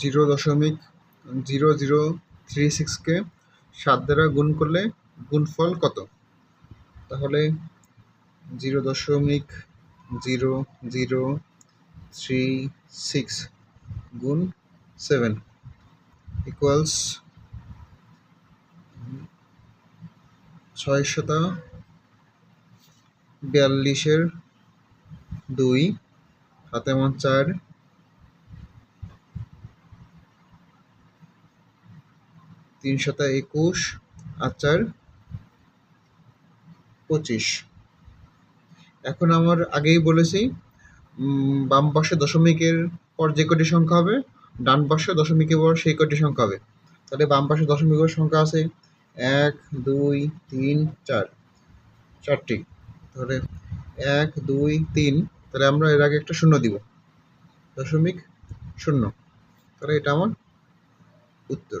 Zero দশমিক zero zero three সিক্সকে সাত দ্বারা গুণ করলে গুণফল কত? তাহলে জিরো দশমিক জিরো জিরো থ্রি সিক্স গুণ সেভেন ইকুয়ালস ছয়শত বিয়াল্লিশের দুই, হাতে আমার চার তিনশত একুশ আর চার পঁচিশ। এখন আমার আগেই বলেছি বাম পাশে দশমিকের পর যে কটি সংখ্যা হবে, ডান পাশে দশমিকের পর সেই কটি সংখ্যা হবে। তাহলে বাম পাশে দশমিকের সংখ্যা আছে এক, দুই, তিন, চার, চারটি। তাহলে এক, দুই, তিন, তাহলে আমরা এর আগে একটা শূন্য দিব। দশমিক শূন্য। তাহলে এটা আমার উত্তর।